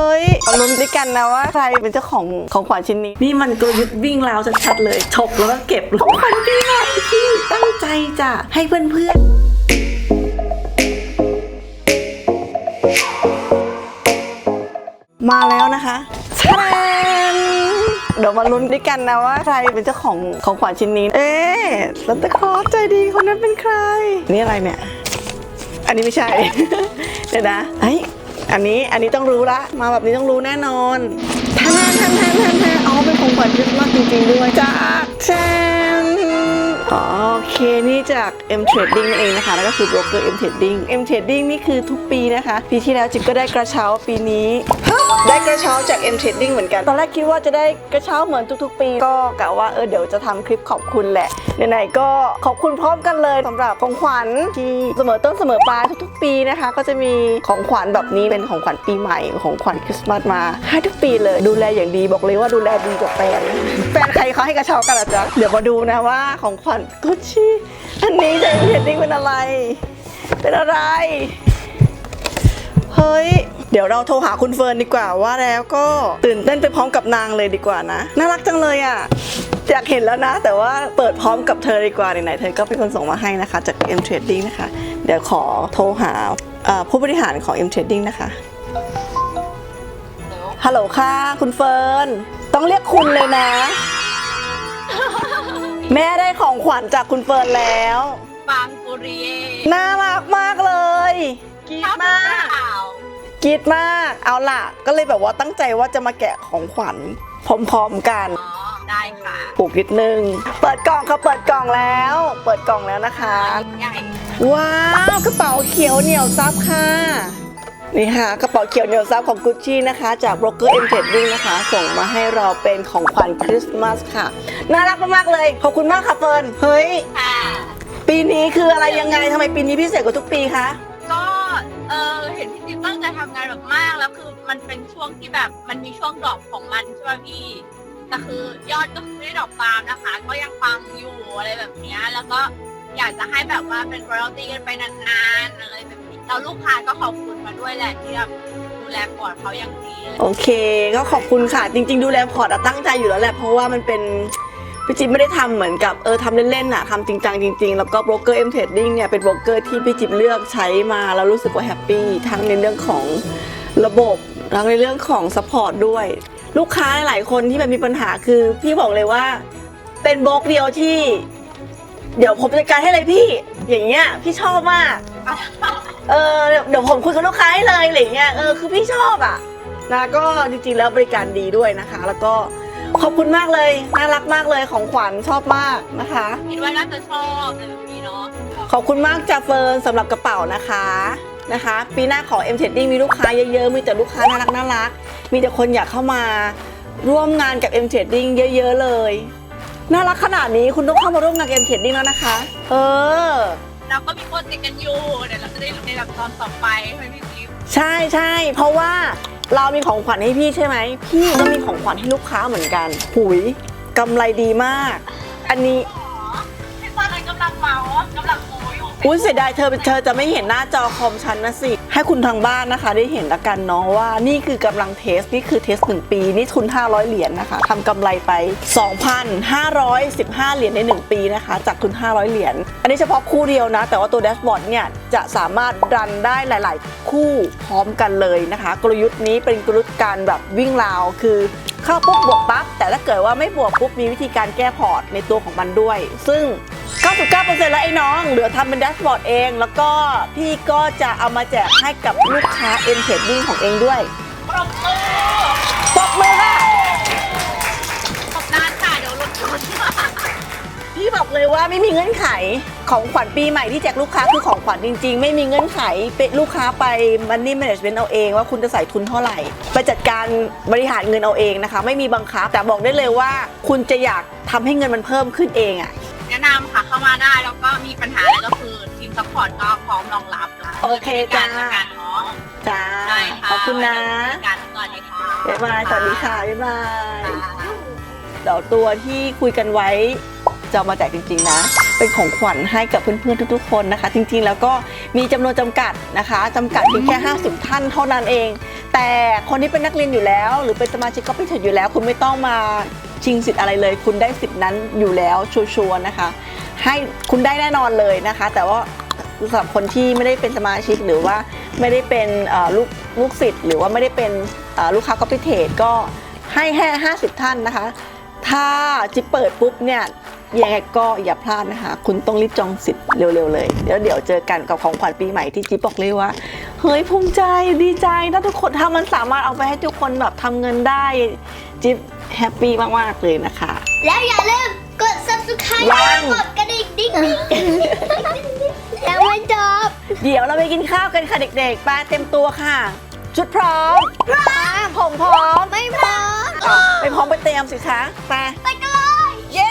ฮ้ยเอาลุ้นด้วยกันนะว่าใครเป็นเจ้าของของขวัญชิ้นนี้ นี่มันกลยุทธ์วิ่งราวชัดๆเลยฉกแล้วก็เก็บของขวัญปีใหม่ที่ตั้งใจจะให้เพื่อนมาแล้วนะคะแชนเดี๋ยวมาลุ้นด้วยกันนะว่าใครเป็นเจ้าของของขวัญชิ้นนี้ เอ๊ะซันตาคลอสใจดีคนนั้นเป็นใคร นี่อะไรเนี่ย อันนี้ไม่ใช่ เดี๋ยวนะ เฮ้ย อันนี้อันนี้ต้องรู้ละ มาแบบนี้ต้องรู้แน่นอนแทนแทนแทนแทนท่านอ๋อเป็นของขวัญคริสต์มาสจริงๆด้วยจากแชนโอเคนี่จาก M Trading นั่นเองนะคะ แล้วก็คือโบรกเกอร์ M Trading M Trading นี่คือทุกปีนะคะ ปีที่แล้วจิ๊บก็ได้กระเช้าปีนี้ ได้กระเช้าจาก M Trading เหมือนกัน ตอนแรกคิดว่าจะได้กระเช้าเหมือนทุกๆ ปี ก็กะว่าเออเดี๋ยวจะทำคลิปขอบคุณแหละไหนๆก็ขอบคุณพร้อมกันเลยสำหรับของขวัญที่เสมอต้นเสมอปลายทุกๆ ปีนะคะ ก็จะมีของขวัญแบบนี้เป็นของขวัญปีใหม่ของขวัญคริสต์มาสมาให้ทุกปีเลย ดูแลอย่างดีบอกเลยว่าดูแลดีกว่าแฟนแฟนใครเขาให้กระเช้ากันล่ะจ๊ะเดี๋ยวมาดูนะว่าของขวัญกุชชี่อันนี้จะเห็นดิ้งเป็นอะไร เป็นอะไรเฮ้ย เดี๋ยวเราโทรหาคุณเฟิร์นดีกว่าว่าแล้วก็ตื่นเต้นไปพร้อมกับนางเลยดีกว่านะ น่ารักจังเลยอะอยากเห็นแล้วนะ แต่ว่าเปิดพร้อมกับเธอดีกว่าไหนๆเธอก็เป็นคนส่งมาให้นะคะ จาก M Trading นะคะ เดี๋ยวขอโทรหาเอ่อผู้บริหารของ M Trading นะคะฮัลโหลค่ะคุณเฟิร์นต้องเรียกคุณเลยนะ แม่ได้ของขวัญจากคุณเฟิร์นแล้วบางปุริเย่น่ารักมากเลยกรี๊ดมากข่าว กรี๊ดมาก เอาล่ะ ก็เลยแบบว่าตั้งใจว่าจะมาแกะของขวัญพร้อมๆกัน อ๋อ ได้ค่ะปลูกนิดนึง เปิดกล่องค่ะเปิดกล่องแล้ว เปิดกล่องแล้วนะคะ ใหญ่ว้าวกระเป๋าเขียวเหนียวซับค่ะ นี่ค่ะกระเป๋าเขียวเหนียวซับของกุชชี่นะคะ จาก Broker M Trading นะคะ ส่งมาให้เราเป็นของขวัญคริสต์มาสค่ะ น่ารักมากๆเลย ขอบคุณมากค่ะเฟิร์นเฮ้ย ค่ะ ปีนี้คืออะไรยังไงทำไมปีนี้พิเศษกว่าทุกปีคะ ก็ เออเห็นพี่จิ๊บ ตั้งใจทำงานแบบมากแล้วคือมันเป็นช่วงที่แบบมันมีช่วงดรอปของมันใช่ป่ะพี่แต่คือยอดก็คือไม่ได้ดรอปตามนะคะ ก็ยังปังอยู่อะไรแบบเนี้ยแล้วก็อยากจะให้แบบว่าเป็น royalty กันไปนานๆอะไรแบบนี้แล้วลูกค้าก็ขอบคุณมาด้วยแหละที่แบบดูแลก่อนเขาอย่างดี โอเค ก็ขอบคุณค่ะ จริง ๆ ดูแลพอร์ตอะตั้งใจอยู่แล้วแหละ เพราะว่ามันเป็น พี่จิ๊บไม่ได้ทำเหมือนกับเออทำเล่นๆอะทำจริงจังจริงๆ แล้วก็โบรกเกอร์เอ็มเทรดดิ้งเนี่ยเป็นโบรกเกอร์ที่พี่จิ๊บเลือกใช้มาแล้วรู้สึกว่าแฮปปี้ทั้งในเรื่องของระบบทั้งในเรื่องของสปอร์ตด้วย ลูกค้าหลายๆคนที่มันมีปัญหาคือพี่บอกเลยว่า เป็นโบรกเดียวที่ เดี๋ยวผมจัดการให้เลยพี่ อย่างเงี้ยพี่ชอบมากเออเดี๋ยวผมคุยกับลูกค้าให้เลยอะไรเงี้ยเออคือพี่ชอบอะนะก็จริงๆแล้วบริการดีด้วยนะคะ แล้วก็ ขอบคุณมากเลย น่ารักมากเลยของขวัญชอบมากนะคะ คิดว่าน่าจะชอบอะไรแบบนี้เนาะขอบคุณมากจากเฟิร์นสำหรับกระเป๋านะคะนะคะ ปีหน้าขอ M Trading มีลูกค้าเยอะๆ มีแต่ลูกค้าน่ารักน่ารัก มีแต่คนอยากเข้ามาร่วมงานกับ M Trading เยอะๆเลย น่ารักขนาดนี้คุณต้องเข้ามาร่วมงานกับ M Trading แล้วนะคะ เออ เราก็มีโปรเจกต์กันอยู่เดี๋ยวเราจะได้ในลำตอนต่อไปใช่ไหมพี่จิ๊บใช่ใช่เพราะว่า เรามีของขวัญให้พี่ใช่ไหม พี่ก็มีของขวัญให้ลูกค้าเหมือนกันหุยกำไรดีมาก อันนี้อ๋อพี่ตอนนั้นกำลังเมากำลังโมอยู่ อุ้ยเสียดายเธอเธอจะไม่เห็นหน้าจอคอมฉันนะสิ ให้คุณทางบ้านนะคะ ได้เห็นละกันเนาะว่านี่คือกำลังเทส นี่คือเทสหนึ่งปี นี่ทุน 500 เหรียญนะคะทำกำไรไป 2,515 เหรียญใน 1 ปีนะคะ จากทุน 500 เหรียญอันนี้เฉพาะคู่เดียวนะ แต่ว่าตัวแดชบอร์ดเนี่ยจะสามารถรันได้หลาย ๆ คู่พร้อมกันเลยนะคะ กลยุทธ์นี้เป็นกลยุทธ์การแบบวิ่งราวคือเข้าปุ๊บบวกปั๊บแต่ถ้าเกิดว่าไม่บวกปุ๊บมีวิธีการแก้พอร์ตในตัวของมันด้วย ซึ่ง 99%แล้วไอ้น้อง เหลือทำเป็นแดชบอร์ดเอง แล้วก็พี่ก็จะเอามาแจกให้กับลูกค้า M Trading ของเองด้วยปรบมือปรบมือค่ะขอบนานค่ะ เดี๋ยวรถชนพี่บอกเลยว่าไม่มีเงื่อนไขของขวัญปีใหม่ที่แจกลูกค้าคือของขวัญจริง ๆ ไม่มีเงื่อนไขเป็นลูกค้าไป Money Management เอาเองว่าคุณจะใส่ทุนเท่าไหร่ ไปจัดการบริหารเงินเอาเองนะคะ ไม่มีบังคับแต่บอกได้เลยว่า คุณจะอยากทำให้เงินมันเพิ่มขึ้นเองอะ แนะนำค่ะเข้ามาได้แล้วก็มีปัญหาอะไรก็คือทีมซัพพอร์ตก็พร้อมรองรับนะโอเคจ้า ในการทำงานเนาะจ้า ใช่ค่ะขอบคุณนะการสวัสดีค่ะบ๊ายบายสวัสดีค่ะบ๊ายบายค่ะ เดี๋ยวตัวที่คุยกันไว้จะเอามาแจกจริงๆนะ เป็นของขวัญให้กับเพื่อนๆทุกๆคนนะคะ จริงๆแล้วก็มีจำนวนจำกัดนะคะจำกัดเพียงแค่ 50 ท่านเท่านั้นเอง แต่คนที่เป็นนักเรียนอยู่แล้ว หรือเป็นสมาชิกก็ไปเถิดอยู่แล้ว คุณไม่ต้องมา ชิงสิทธิ์อะไรเลย คุณได้สิทธิ์นั้นอยู่แล้วชัวร์นะคะ ให้คุณได้แน่นอนเลยนะคะ แต่ว่าสำหรับคนที่ไม่ได้เป็นสมาชิกหรือว่าไม่ได้เป็นลูกลูกศิษย์หรือว่าไม่ได้เป็นลูกค้าก็ไปเทรดก็ให้แค่50 ท่านนะคะ ถ้าจิบเปิดปุ๊บเนี่ยยังไงก็อย่าพลาดนะคะ คุณต้องรีบจองสิทธิ์เร็วๆเลยเดี๋ยวเดี๋ยวเจอกันกับของขวัญปีใหม่ที่จิ๊บบอกเลยว่า เฮ้ยภูมิใจดีใจถ้าทุกคนถ้ามันสามารถเอาไปให้ทุกคนแบบทำเงินได้จิ๊บ แฮปปี้มากๆเลยนะคะ แล้วอย่าลืมกด subscribe ยัง กดกระดิ่งดิ้งดิ้งแล้วไม่จบเดี๋ยวเราไปกินข้าวกันค่ะเด็กๆไปเต็มตัวค่ะ ชุดพร้อมพร้อมผมพร้อมไม่พร้อมอะไปพร้อมไปเตรียมสิคะไป ไปกันเลย เย้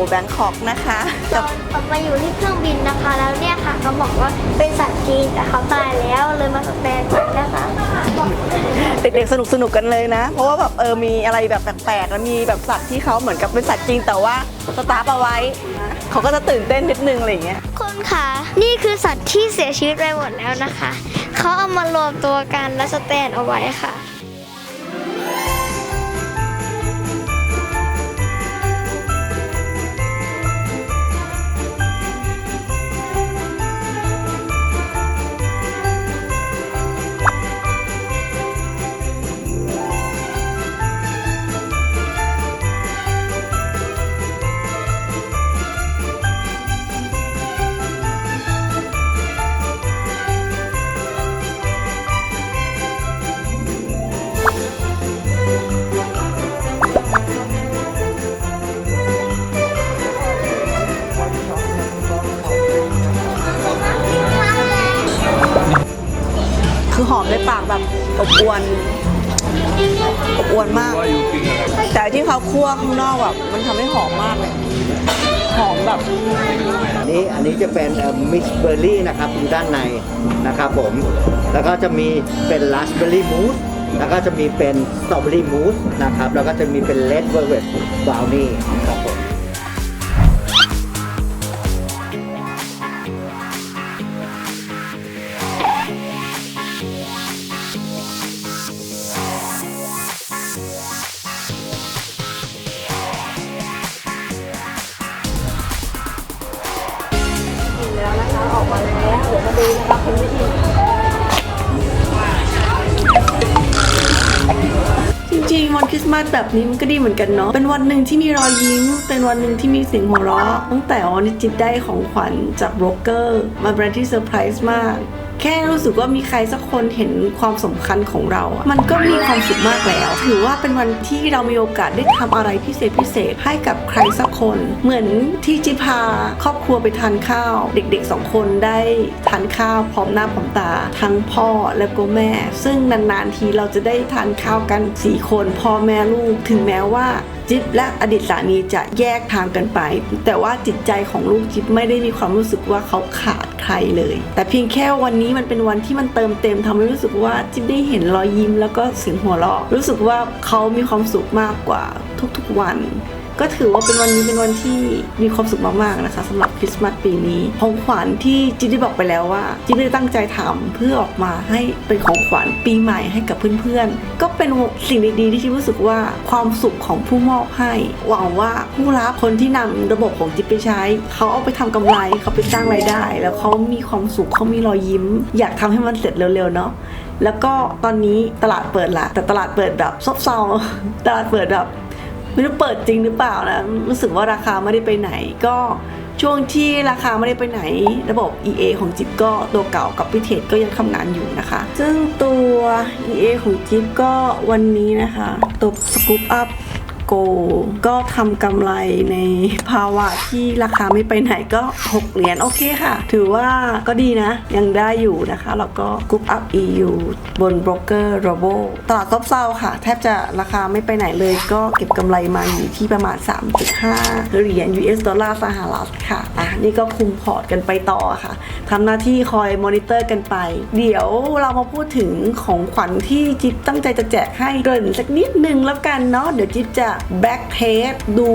อาหารนาโอแบงคอกนะคะกับตอนมาอยู่ที่เครื่องบินนะคะ แล้วเนี่ยค่ะเขาบอกว่าเป็นสัตว์จีนแต่เขาตายแล้วเลยมาสแตนไว้นะคะเด็กๆสนุกสนุกๆกันเลยนะ เพราะว่าแบบเออมีอะไรแบบแปลกๆแล้วมีแบบสัตว์ที่เขาเหมือนกับเป็นสัตว์จริง แต่ว่าสตาร์ฟเอาไว้นะเขาก็จะตื่นเต้นนิดนึงอะไรอย่างเงี้ยคุณค่ะนี่คือสัตว์ที่เสียชีวิตไปหมดแล้วนะคะเขาเอามารวมตัวกันและสแตนเอาไว้ค่ะ อหอมในปากแบบอบอวนอบอวนมาก แต่ที่เขาคั่วข้างนอกแบบมันทำให้หอมมากเลยหอมแบบ อันนี้อันนี้จะเป็นมิกซ์เบอร์รี่นะครับอยู่ด้านในนะครับผม แล้วก็จะมีเป็นราสเบอร์รี่มูสแล้วก็จะมีเป็นสตรอเบอรี่มูสนะครับ แล้วก็จะมีเป็นเลดเวอร์เวทบราวนี่ครับผมาแบบนี้มันก็ดีเหมือนกันเนาะเป็นวันหนึ่งที่มีรอยยิ้ม เป็นวันหนึ่งที่มีเสียงหัวเราะตั้งแต่ออนิจิตได้ของขวัญจากโบรกเกอร์มาแบรนด์ที่เซอร์ไพรส์มาก แค่รู้สึกว่ามีใครสักคนเห็นความสำคัญของเราอะมันก็มีความสุขมากแล้ว ถือว่าเป็นวันที่เรามีโอกาสได้ทำอะไรพิเศษพิเศษให้กับใครสักคน เหมือนที่จิพาครอบครัวไปทานข้าว เด็กๆสองคนได้ทานข้าวพร้อมหน้าพร้อมตา ทั้งพ่อและก็แม่ ซึ่งนานๆทีเราจะได้ทานข้าวกันสี่คนพ่อแม่ลูกถึงแม้ว่า จิ๊บและอดีตสามีจะแยกทางกันไป แต่ว่าจิตใจของลูกจิ๊บไม่ได้มีความรู้สึกว่าเขาขาดใครเลย แต่เพียงแค่วันนี้มันเป็นวันที่มันเติมเต็มทำให้รู้สึกว่าจิ๊บได้เห็นรอยยิ้มแล้วก็เสียงหัวเราะรู้สึกว่าเขามีความสุขมากกว่าทุกๆวัน ก็ถือว่าเป็นวันนี้เป็นวันที่มีความสุขมากๆนะคะสำหรับคริสต์มาสปีนี้ของขวัญที่จิ๊บได้บอกไปแล้วว่าจิ๊บได้ตั้งใจทำเพื่อออกมาให้เป็นของขวัญปีใหม่ให้กับเพื่อนๆ ก็เป็นสิ่งดีๆที่จิ๊บรู้สึกว่าความสุขของผู้มอบให้ หวังว่าผู้รับคนที่นำระบบของจิ๊บไปใช้ เขาเอาไปทำกำไรเขาไปสร้างรายได้ แล้วเขามีความสุขเขามีรอยยิ้ม อยากทำให้มันเสร็จเร็วๆเนาะแล้วก็ตอนนี้ตลาดเปิดละแต่ตลาดเปิดแบบซบเซาตลาดเปิดแบบ ไม่รู้เปิดจริงหรือเปล่านะ รู้สึกว่าราคาไม่ได้ไปไหน ก็ช่วงที่ราคาไม่ได้ไปไหน ระบบ EA ของจิ๊บก็ตัวเก่ากับพิเทศก็ยังทำงานอยู่นะคะ ซึ่งตัว EA ของจิ๊บก็วันนี้นะคะ ตัวสกูปอัพ โก ก็ทำกำไรในภาวะที่ราคาไม่ไปไหนก็ 6 เหรียญโอเคค่ะ ถือว่าก็ดีนะ ยังได้อยู่นะคะ แล้วก็กรุ๊ปอัพ EU บนโบรกเกอร์โรโบตลาดซบเซาค่ะ แทบจะราคาไม่ไปไหนเลยก็เก็บกำไรมาอยู่ที่ประมาณ 3.5 เหรียญ US ดอลลาร์สหรัฐค่ะอะ นี่ก็คุมพอร์ตกันไปต่อค่ะทำหน้าที่คอยมอนิเตอร์กันไป เดี๋ยวเรามาพูดถึงของขวัญที่จิ๊บตั้งใจจะแจกให้เกินสักนิดนึงแล้วกันเนาะเดี๋ยวจิ๊บจะแบ็กเทสดู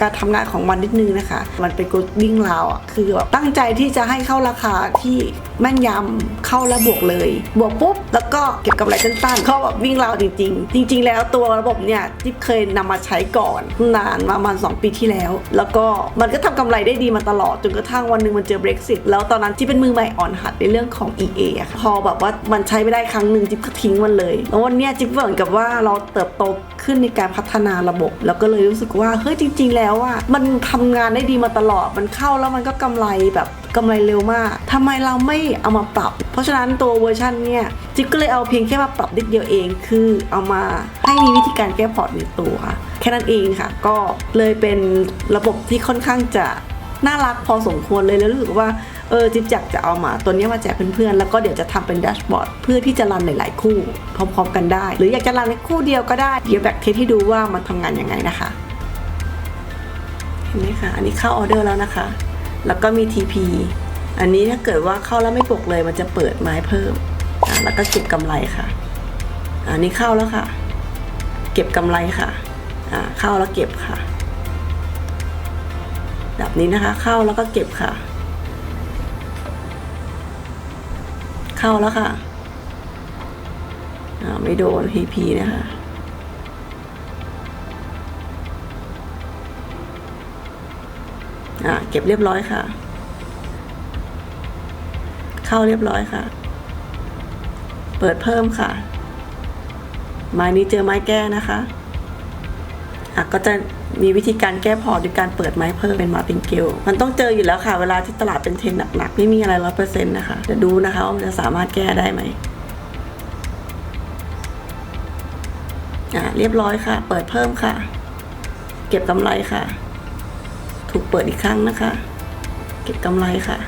การทำงานของมันนิดนึงนะคะ มันเป็นกดดิ้งราวอะคือแบบตั้งใจที่จะให้เข้าราคาที่ แม่นยำเข้าแล้วบวกเลย บวกปุ๊บ แล้วก็เก็บกำไรสั้นๆเข้าแบบวิ่งราวจริง ๆ จริง ๆ แล้วตัวระบบเนี่ยจิ๊บเคยนำมาใช้ก่อนนานประมาณ2ปีที่แล้ว แล้วก็มันก็ทำกำไรได้ดีมาตลอดจนกระทั่งวันหนึ่งมันเจอ Brexit แล้วตอนนั้นจิ๊บเป็นมือใหม่อ่อนหัดในเรื่องของ EA อะค่ะพอแบบว่ามันใช้ไม่ได้ครั้งหนึ่งจิ๊บก็ทิ้งมันเลยแล้ววันเนี้ยจิ๊บเหมือนกับว่าเราเติบโตขึ้นในการพัฒนาระบบ แล้วก็เลยรู้สึกว่าเฮ้ยจริง ๆ แล้วว่ามันทำงานได้ดีมาตลอดมันเข้าแล้วมันก็กำไรแบบ กำไรเร็วมากทำไมเราไม่เอามาปรับ เพราะฉะนั้นตัวเวอร์ชันเนี่ยจิ๊บก็เลยเอาเพียงแค่มาปรับนิดเดียวเอง คือเอามาให้มีวิธีการแก้พอร์ตในตัว แค่นั้นเองค่ะ ก็เลยเป็นระบบที่ค่อนข้างจะน่ารักพอสมควรเลยแล้วรู้สึกว่าเออจิ๊บอยากจะเอามาตัวนี้มาแจกเพื่อนๆ แล้วก็เดี๋ยวจะทำเป็นแดชบอร์ดเพื่อที่จะรันหลายๆคู่พร้อมๆกันได้ หรืออยากจะรันในคู่เดียวก็ได้เดี๋ยวแบกเทสให้ดูว่ามันทำงานยังไงนะคะ เห็นไหมคะ อันนี้เข้าออเดอร์แล้วนะคะ แล้วก็มี TP อันนี้ถ้าเกิดว่าเข้าแล้วไม่ปกเลยมันจะเปิดไม้เพิ่ม แล้วก็เก็บกำไรค่ะ อันนี้เข้าแล้วค่ะ เก็บกำไรค่ะ เข้าแล้วเก็บค่ะ แบบนี้นะคะ เข้าแล้วก็เก็บค่ะ เข้าแล้วค่ะ ไม่โดน TP นะคะ อะเก็บเรียบร้อยค่ะ เข้าเรียบร้อยค่ะ เปิดเพิ่มค่ะ ไม้นี้เจอไม้แก้นะคะอะก็จะมีวิธีการแก้พอร์ตด้วยการเปิดไม้เพิ่มเป็นมาเป็นเกลมันต้องเจออยู่แล้วค่ะ เวลาที่ตลาดเป็นเทรนด์หนักๆไม่มีอะไรร้อยเปอร์เซ็นต์นะคะจะดูนะคะว่ามันจะสามารถแก้ได้ไหมอะเรียบร้อยค่ะ เปิดเพิ่มค่ะ เก็บกำไรค่ะ ถูกเปิดอีกครั้งนะคะ เก็บกำไรค่ะ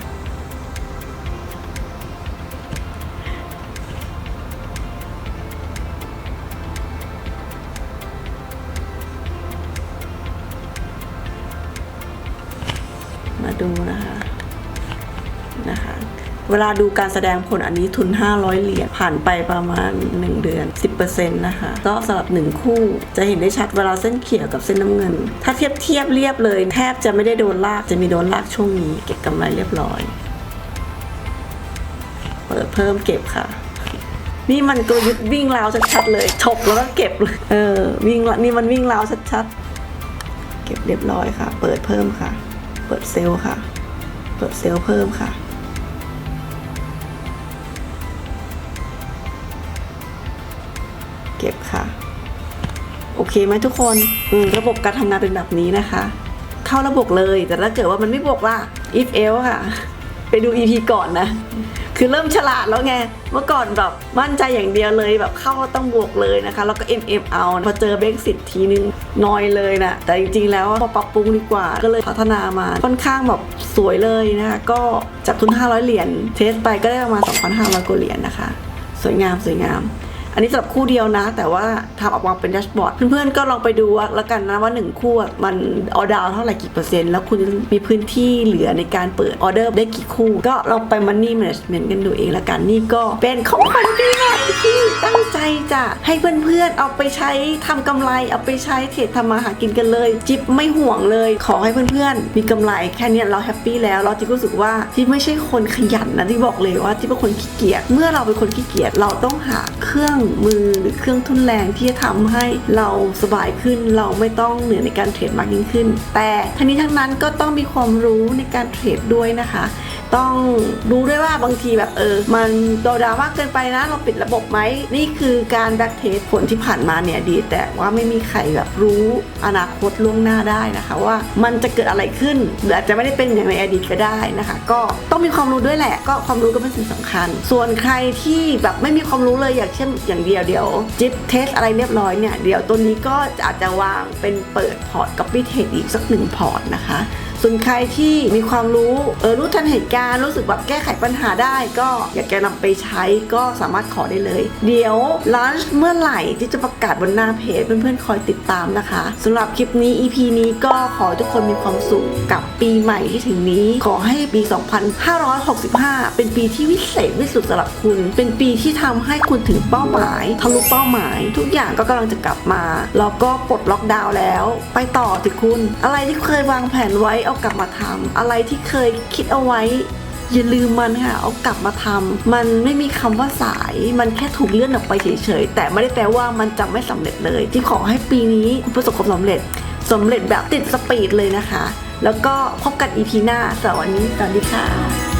มาดูนะ เวลาดูการแสดงผลอันนี้ทุน 500 เหรียญผ่านไปประมาณ 1 เดือน 10%นะคะ ก็สำหรับ 1 คู่จะเห็นได้ชัดเวลาเส้นเขียวกับเส้นน้ำเงิน ถ้าเทียบเทียบเรียบเลย แทบจะไม่ได้โดนลากจะมีโดนลากช่วงนี้เก็บกำไรเรียบร้อย เปิดเพิ่มเก็บค่ะนี่มันกลยุทธ์วิ่งราวชัดๆเลยฉกแล้วก็เก็บเลยเออวิ่งละนี่มันวิ่งราวชัดๆ เก็บเรียบร้อยค่ะ เปิดเพิ่มค่ะ เปิดเซลล์ค่ะ เปิดเซลล์เพิ่มค่ะ เก็บค่ะ โอเคไหมทุกคนอืมระบบการทำงานเป็นแบบนี้นะคะ เข้าระบบเลยแต่ถ้าเกิดว่ามันไม่บวกล่ะ if else ค่ะ ไปดู EP ก่อนนะ คือเริ่มฉลาดแล้วไง เมื่อก่อนแบบมั่นใจอย่างเดียวเลยแบบเข้าต้องบวกเลยนะคะ แล้วก็ MM เอาพอเจอ Brexit ทีนึงนอยเลยนะแต่จริงๆแล้วพอปรับปรุงดีกว่าก็เลยพัฒนามาค่อนข้างแบบสวยเลยนะคะก็จากทุน 500 เหรียญเทสไปก็ได้ประมาณ 2,500กว่าเหรียญนะคะ สวยงามสวยงาม อันนี้สำหรับคู่เดียวนะ แต่ว่าทำออกมาเป็นแดชบอร์ดเพื่อนๆก็ลองไปดูแล้วกันนะว่า 1 คู่มันออเดอร์เท่าไหร่กี่เปอร์เซ็นต์ แล้วคุณมีพื้นที่เหลือในการเปิดออเดอร์ได้กี่คู่ ก็ลองไป Money Management กันดูเองละกันนี่ก็เป็นของขวัญปีใหม่ที่ตั้งใจจะให้เพื่อนๆเอาไปใช้ทำกำไรเอาไปใช้เทรดทำมาหากินกันเลย จิ๊บไม่ห่วงเลย ขอให้เพื่อนๆมีกำไรแค่นี้เราแฮปปี้แล้วเราจิ๊บรู้สึกว่าจิ๊บไม่ใช่คนขยันนะที่บอกเลยว่าจิ๊บเป็นคนขี้เกียจเมื่อเราเป็นคนขี้เกียจเราต้องหาเครื่องมือหรือเครื่องทุนแรงที่จะทำให้เราสบายขึ้น เราไม่ต้องเหนื่อยในการเทรดมากยิ่งขึ้น แต่ทั้งนี้ทั้งนั้นก็ต้องมีความรู้ในการเทรดด้วยนะคะ ต้องดูด้วยว่าบางทีแบบเออ มันโดดาม่าเกินไปนะ เราปิดระบบไหม นี่คือการแบ็กเทสผลที่ผ่านมาเนี่ยดี แต่ว่าไม่มีใครแบบรู้อนาคตล่วงหน้าได้นะคะ ว่ามันจะเกิดอะไรขึ้นหรืออาจจะไม่ได้เป็นอย่างในอดีตก็ได้นะคะ ก็ต้องมีความรู้ด้วยแหละ ก็ความรู้ก็เป็นสิ่งสำคัญ ส่วนใครที่แบบไม่มีความรู้เลยอย่างเช่นอย่างเดียวเดี๋ยวจิ๊บเทสอะไรเรียบร้อยเนี่ยเดี๋ยวตัวนี้ก็อาจจะวางเป็นเปิดพอร์ตกับปี้เทสอีกสักหนึ่งพอร์ตนะคะ ส่วนใครที่มีความรู้เออรู้ทันเหตุการณ์รู้สึกแบบแก้ไขปัญหาได้ ก็อยากจะนำไปใช้ก็สามารถขอได้เลย เดี๋ยวลันช์เมื่อไหร่ที่จะประ กาศบนหน้าเพจ เพื่อนๆ คอยติดตามนะคะสำหรับคลิปนี้ EP นี้ก็ขอให้ทุกคนมีความสุขกับปีใหม่ที่ถึงนี้ ขอให้ปี 2565 เป็นปีที่วิเศษที่สุดสำหรับคุณ เป็นปีที่ทำให้คุณถึงเป้าหมายทะลุเป้าหมาย ทุกอย่างก็กำลังจะกลับมาแล้วก็ปลดล็อกดาวน์แล้ว ไปต่อสิคุณ อะไรที่เคยวางแผนไว้เอากลับมาทำอะไรที่เคยคิดเอาไว้ อย่าลืมมันค่ะเอากลับมาทำมันไม่มีคำว่าสายมันแค่ถูกเลื่อนออกไปเฉยๆแต่ไม่ได้แปลว่ามันจะไม่สำเร็จเลยที่ขอให้ปีนี้คุณประสบความสำเร็จสำเร็จแบบติดสปีดเลยนะคะ แล้วก็พบกันอีพีหน้าสำหรับวันนี้สวัสดีค่ะ